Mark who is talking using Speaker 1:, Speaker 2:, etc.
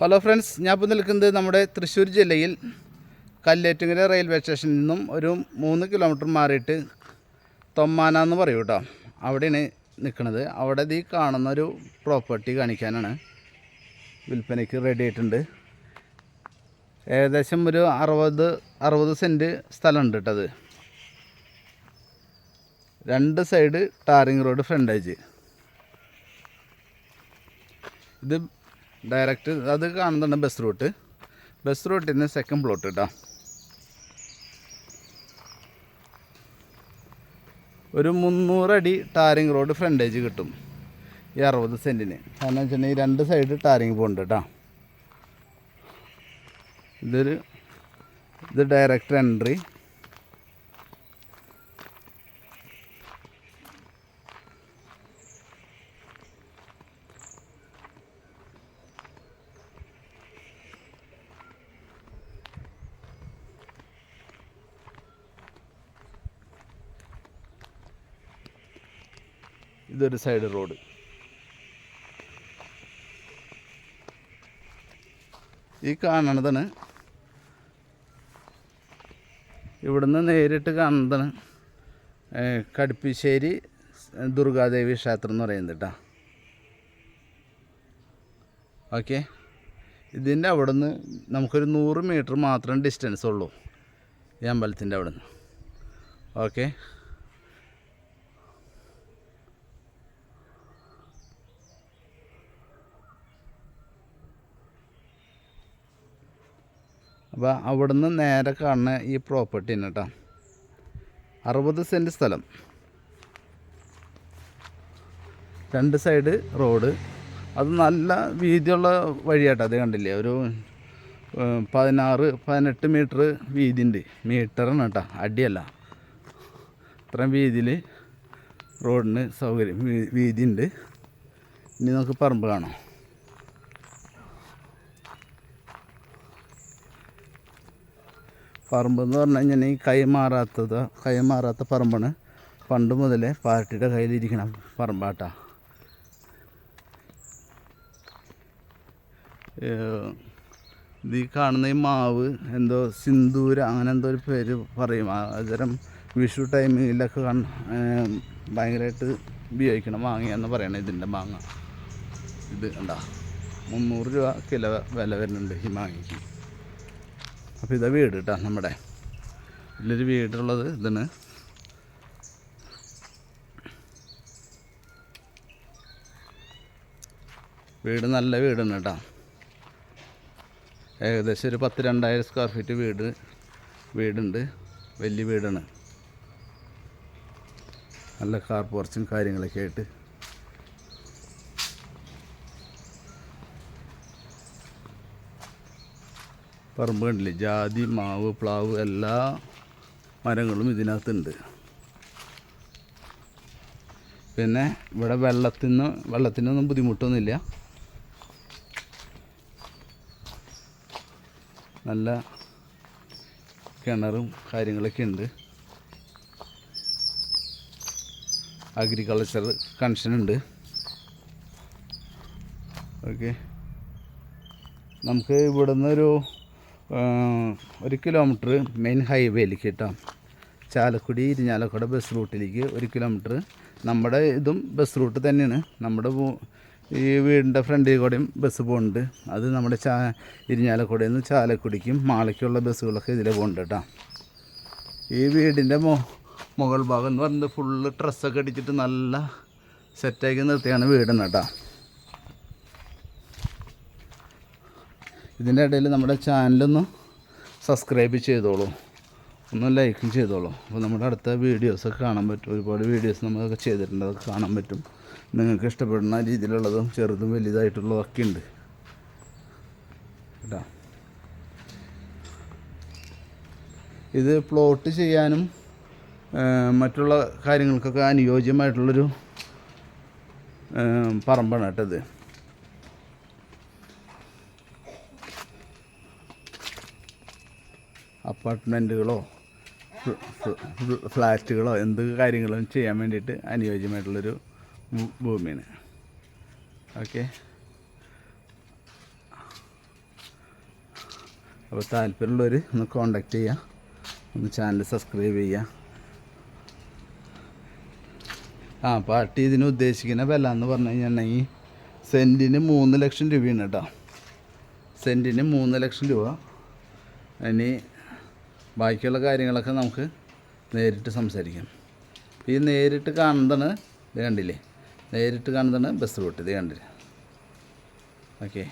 Speaker 1: Hello friends ഞാൻ ഇപ്പോൾ നിൽക്കുന്നത് നമ്മുടെ തൃശ്ശൂർ ജില്ലയിൽ കല്ലേറ്റുങ്കര റെയിൽവേ സ്റ്റേഷനിൽ നിന്നും ഒരു മൂന്ന് കിലോമീറ്റർ മാറിയിട്ട് തൊമ്മാന എന്ന് പറയും കേട്ടോ. അവിടെയാണ് നിൽക്കുന്നത്. അവിടെ ഈ കാണുന്ന ഒരു പ്രോപ്പർട്ടി കാണിക്കാനാണ് വിൽപ്പനയ്ക്ക് റെഡി ആയിട്ടുണ്ട്. ഏകദേശം ഒരു അറുപത് അറുപത് സെന്റ് സ്ഥലമുണ്ട് കേട്ടത് രണ്ട് സൈഡ് ടാറിങ് റോഡ് ഫ്രണ്ടേജ് ഇത് ഡയറക്റ്റ് അത് കാണുന്നുണ്ട് ബസ് റൂട്ട്. ബസ് റൂട്ടിന് സെക്കൻഡ് പ്ലോട്ട് കേട്ടോ ഒരു മുന്നൂറടി ടാറിങ് റോഡ് ഫ്രണ്ടേജ് കിട്ടും. ഈ അറുപത് സെന്റിന് കാരണം വെച്ചിട്ടുണ്ടെങ്കിൽ രണ്ട് സൈഡ് ടാറിങ് പോകുന്നുണ്ട് കേട്ടോ ഇതൊരു ഇത് ഡയറക്റ്റ് എൻട്രി ഇതൊരു സൈഡ് റോഡ് ഈ കാണണതാണ്. ഇവിടുന്ന് നേരിട്ട് കാണുന്നതാണ് കടുപ്പിശ്ശേരി ദുർഗാദേവി ക്ഷേത്രം എന്ന് പറയുന്നത് കേട്ടോ. ഓക്കെ. ഇതിന്റെ അവിടെ നിന്ന് നമുക്കൊരു നൂറ് മീറ്റർ മാത്രം ഡിസ്റ്റൻസ് ഉള്ളൂ ഈ അമ്പലത്തിന്റെ അവിടെ നിന്ന് ഓക്കെ. അപ്പോൾ അവിടുന്ന് നേരെ കാണുന്ന ഈ പ്രോപ്പർട്ടി തന്നെ കേട്ടോ അറുപത് സെന്റ് സ്ഥലം. രണ്ട് സൈഡ് റോഡ് അത് നല്ല വീതിയുള്ള വഴിയാട്ടോ അത് കണ്ടില്ലേ? ഒരു പതിനാറ് പതിനെട്ട് മീറ്റർ വീതി ഉണ്ട് മീറ്ററാണ് കേട്ടോ അടിയല്ല. ഇത്രയും വീതിയിൽ റോഡിന് സൗകര്യം വീതിയുണ്ട് ഇനി നമുക്ക് പറമ്പ് കാണാം. പറമ്പ് എന്ന് പറഞ്ഞു കഴിഞ്ഞാൽ ഈ കൈമാറാത്തത് കൈമാറാത്ത പറമ്പാണ്. പണ്ട് മുതലേ പാർട്ടിയുടെ കയ്യിലിരിക്കണ പറമ്പാട്ടാ. ഈ കാണുന്ന ഈ മാവ് എന്തോ സിന്ദൂര അങ്ങനെ എന്തോ ഒരു പേര് പറയും. അതരം തരം വിഷു ടൈമിലൊക്കെ കൺ ഭയങ്കരമായിട്ട് ഉപയോഗിക്കണം മാങ്ങയെന്ന് പറയണേ ഇതിന്റെ മാങ്ങ. ഇത് കണ്ടാ മുന്നൂറ് രൂപ കിലോ വില വരുന്നുണ്ട് ഈ മാങ്ങയ്ക്ക്. അപ്പോൾ ഇതാ വീട് കേട്ടോ നമ്മുടെ ഇതിലൊരു വീടുള്ളത് ഇതാണ് വീട് നല്ല വീടാണ് കേട്ടോ ഏകദേശം ഒരു പത്ത് രണ്ടായിരം സ്ക്വയർ ഫീറ്റ് വീട് വീടുണ്ട്. വലിയ വീടാണ്. നല്ല കാർ പോർച്ചും കാര്യങ്ങളൊക്കെ ആയിട്ട് പറമ്പ് കണ്ടില്ലേ? ജാതി മാവ് പ്ലാവ് എല്ലാ മരങ്ങളും ഇതിനകത്തുണ്ട്. പിന്നെ ഇവിടെ വെള്ളത്തിന് വെള്ളത്തിനൊന്നും ബുദ്ധിമുട്ടൊന്നുമില്ല. നല്ല കിണറും കാര്യങ്ങളൊക്കെ ഉണ്ട്. അഗ്രികൾച്ചർ കണക്ഷൻ ഉണ്ട്. ഓക്കെ നമുക്ക് ഇവിടുന്ന് ഒരു ആ, ഒരു കിലോമീറ്റർ മെയിൻ ഹൈവേയിലേക്ക് കേട്ടോ. ചാലക്കുടി ഇരിഞ്ഞാലക്കുട ബസ് റൂട്ടിലേക്ക് ഒരു കിലോമീറ്റർ നമ്മുടെ ഇതും ബസ് റൂട്ട് തന്നെയാണ്. നമ്മുടെ ഈ വീടിന്റെ ഫ്രണ്ടിൽ കൂടെയും ബസ് പോകുന്നുണ്ട് അത് നമ്മുടെ ചാ ഇരിഞ്ഞാലക്കുടയിൽ നിന്ന് ചാലക്കുടിക്കും മാളയ്ക്കുള്ള ബസ്സുകളൊക്കെ ഇതിലെ പോകുന്നുണ്ട് കേട്ടോ. ഈ വീടിന്റെ മോ മുകൾ ഭാഗം എന്ന് പറയുന്നത് ഫുള്ള് ഡ്രസ്സൊക്കെ അടിച്ചിട്ട് നല്ല സെറ്റാക്കി നിർത്തിയാണ് വീടുന്നത് കേട്ടോ. ഇതിന്റെ ഇടയിൽ നമ്മുടെ ചാനലൊന്ന് സബ്സ്ക്രൈബ് ചെയ്തോളൂ. ഒന്ന് ലൈക്കും ചെയ്തോളൂ. അപ്പോൾ നമ്മുടെ അടുത്ത വീഡിയോസൊക്കെ കാണാൻ പറ്റും. ഒരുപാട് വീഡിയോസ് നമ്മളൊക്കെ ചെയ്തിട്ടുണ്ട്. അതൊക്കെ കാണാൻ പറ്റും. നിങ്ങൾക്ക് ഇഷ്ടപ്പെടുന്ന രീതിയിലുള്ളതും ചെറുതും വലുതായിട്ടുള്ളതൊക്കെ ഉണ്ട്. കേട്ടോ. ഇത് പ്ലോട്ട് ചെയ്യാനും മറ്റുള്ള കാര്യങ്ങൾക്കൊക്കെ അനുയോജ്യമായിട്ടുള്ളൊരു പറമ്പാണ് കേട്ടോ അപ്പാർട്ട്മെന്റുകളോ ഫ്ലാറ്റുകളോ എന്ത് കാര്യങ്ങളും ചെയ്യാൻ വേണ്ടിയിട്ട് അനുയോജ്യമായിട്ടുള്ളൊരു ഭൂമിയാണ്. ഓക്കെ അപ്പോൾ താല്പര്യമുള്ളവർ ഒന്ന് കോണ്ടാക്ട് ചെയ്യുക ഒന്ന് ചാനൽ സബ്സ്ക്രൈബ് ചെയ്യുക ആ പാർട്ടി ഇതിന് ഉദ്ദേശിക്കുന്ന വില എന്ന് പറഞ്ഞു കഴിഞ്ഞിട്ടുണ്ടെങ്കിൽ സെന്റിന് മൂന്ന് ലക്ഷം രൂപയാണ് കേട്ടോ. സെന്റിന് മൂന്ന് ലക്ഷം രൂപ. ഇനി ബാക്കിയുള്ള കാര്യങ്ങളൊക്കെ നമുക്ക് നേരിട്ട് സംസാരിക്കാം. ഈ നേരിട്ട് കാണുന്നതാണ് ഇത് കണ്ടില്ലേ? നേരിട്ട് കാണുന്നതാണ് ബസ് റൂട്ട് ഇത് കണ്ടില്ലേ? ഓക്കെ